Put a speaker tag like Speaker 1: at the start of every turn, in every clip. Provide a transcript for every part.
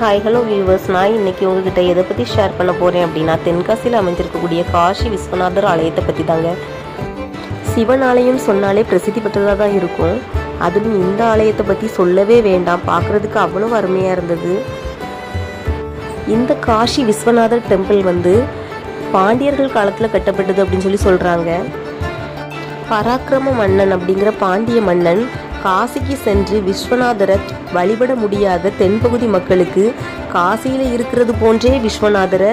Speaker 1: Hi hello viewers நான் இன்னைக்கு உங்ககிட்ட எதை பற்றி ஷேர் பண்ண போகிறேன் அப்படின்னா தென்காசியில் அமைஞ்சிருக்கக்கூடிய காஷி விஸ்வநாதர் ஆலயத்தை பற்றி தாங்க சிவன் ஆலயம் சொன்னாலே பிரசித்தி பெற்றதாக தான் இருக்கும். அதுவும் இந்த ஆலயத்தை பற்றி சொல்லவே வேண்டாம். பார்க்குறதுக்கு அவ்வளோ அருமையாக இருந்தது. இந்த காஷி விஸ்வநாதர் டெம்பிள் வந்து பாண்டியர்கள் காலத்தில் கட்டப்பட்டது அப்படின்னு சொல்லி சொல்கிறாங்க பராக்கிரம மன்னன் அப்படிங்கிற பாண்டிய மன்னன் காசிக்கு சென்று விஸ்வநாதரை வழிபட முடியாத தென்பகுதி மக்களுக்கு காசியில் இருக்கிறது போன்றே விஸ்வநாதரை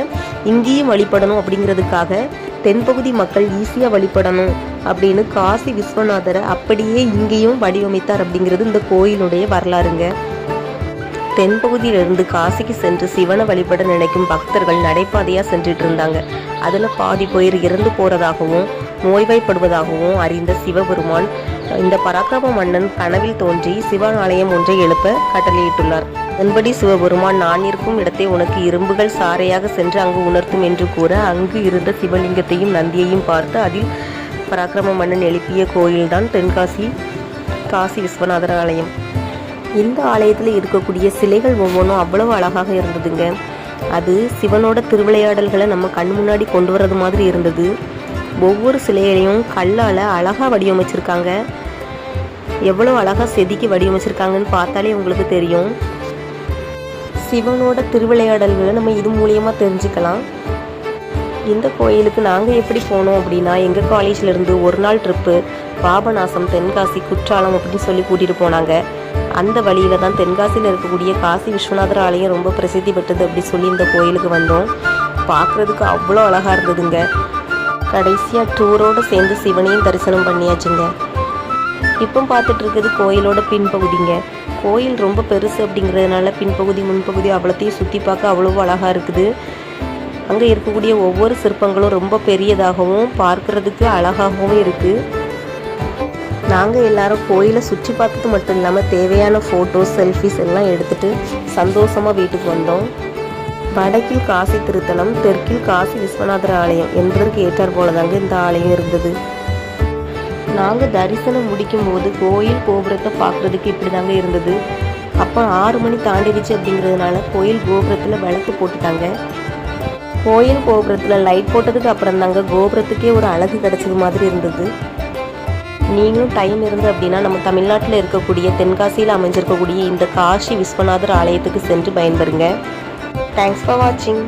Speaker 1: இங்கேயும் வழிபடணும் அப்படிங்கிறதுக்காக தென்பகுதி மக்கள் ஈஸியாக வழிபடணும் அப்படின்னு காசி விஸ்வநாதரை அப்படியே இங்கேயும் வடிவமைத்தார் அப்படிங்கிறது இந்த கோயிலுடைய வரலாறுங்க. தென்பகுதியிலிருந்து காசிக்கு சென்று சிவனை வழிபட நினைக்கும் பக்தர்கள் நடைபாதையாக சென்றுட்டு இருந்தாங்க. அதில் பாதி பேர் இறந்து போகிறதாகவும் நோய்வாய்ப்படுவதாகவும் அறிந்த சிவபெருமான் இந்த பராக்கிரம மன்னன் கனவில் தோன்றி சிவன் ஆலயம் ஒன்றை எழுப்ப கட்டளையிட்டுள்ளார். அதன்படி சிவபெருமான் நான் இருக்கும் இடத்தை உனக்கு இரும்புகள் சாரையாக சென்று அங்கு உணர்த்தும் என்று கூற அங்கு இருந்த சிவலிங்கத்தையும் நந்தியையும் பார்த்து அதில் பராக்கிரம மன்னன் எழுப்பிய கோயில்தான் தென்காசி காசி விஸ்வநாதர் ஆலயம் இந்த ஆலயத்தில் இருக்கக்கூடிய சிலைகள் ஒவ்வொன்றும் அவ்வளவு அழகாக இருந்ததுங்க. அது சிவனோட திருவிளையாடல்களை நம்ம கண் முன்னாடி கொண்டு வர்றது மாதிரி இருந்தது. ஒவ்வொரு சிலையிலையும் கல்லால் அழகாக வடிவமைச்சிருக்காங்க. எவ்வளோ அழகாக செதுக்கி வடிவமைச்சிருக்காங்கன்னு பார்த்தாலே உங்களுக்கு தெரியும். சிவனோட திருவிளையாடல்களை நம்ம இது மூலியமாக தெரிஞ்சுக்கலாம். இந்த கோயிலுக்கு நாங்கள் எப்படி போனோம் அப்படின்னா எங்கள் காலேஜ்லேருந்து ஒரு நாள் ட்ரிப்பு பாபநாசம் தென்காசி குற்றாலம் அப்படின்னு சொல்லி கூட்டிகிட்டு போனாங்க. அந்த வழியில் தான் தென்காசியில் இருக்கக்கூடிய காசி விஸ்வநாதர் ஆலயம் ரொம்ப பிரசித்தி பெற்றது அப்படி சொல்லி இந்த கோயிலுக்கு வந்தோம். பார்க்குறதுக்கு அவ்வளோ அழகாக இருந்ததுங்க. கடைசியாக டூரோடு சேர்ந்து சிவனையும் தரிசனம் பண்ணியாச்சுங்க. இப்போ பார்த்துட்டு இருக்கிறது கோயிலோட பின்பகுதிங்க. கோயில் ரொம்ப பெருசு அப்படிங்கிறதுனால பின்பகுதி முன்பகுதி அவ்வளோத்தையும் சுற்றி பார்க்க அவ்வளோ அழகாக இருக்குது. அங்கே இருக்கக்கூடிய ஒவ்வொரு சிற்பங்களும் ரொம்ப பெரியதாகவும் பார்க்கறதுக்கு அழகாகவும் இருக்குது நாங்கள் எல்லாரும் கோயிலை சுற்றி பார்த்தது மட்டும் இல்லாமல் தேவையான ஃபோட்டோஸ் செல்ஃபிஸ் எல்லாம் எடுத்துகிட்டு சந்தோஷமாக வீட்டுக்கு வந்தோம். வடக்கில் காசி திருத்தலம் தெற்கில் காசி விஸ்வநாதர் ஆலயம் என்பதற்கு ஏற்றார் போல தாங்க இந்த ஆலயம் இருந்தது. நாங்கள் தரிசனம் முடிக்கும் போது கோயில் கோபுரத்தை பார்க்குறதுக்கு இப்படி தாங்க இருந்தது. அப்போ ஆறு மணி தாண்டிடுச்சு அப்படிங்கிறதுனால கோயில் கோபுரத்தில் விளக்கு போட்டுட்டாங்க. கோயில் கோபுரத்தில் லைட் போட்டதுக்கு அப்புறம் தாங்க கோபுரத்துக்கே ஒரு அழகு கிடச்சது மாதிரி இருந்தது. நீங்களும் டைம் இருந்து அப்படின்னா நம்ம தமிழ்நாட்டில் இருக்கக்கூடிய தென்காசியில் அமைஞ்சிருக்கக்கூடிய இந்த காஷி விஸ்வநாதர் ஆலயத்துக்கு சென்று பயன்பெறுங்க. தேங்க்ஸ் ஃபார் வாட்சிங்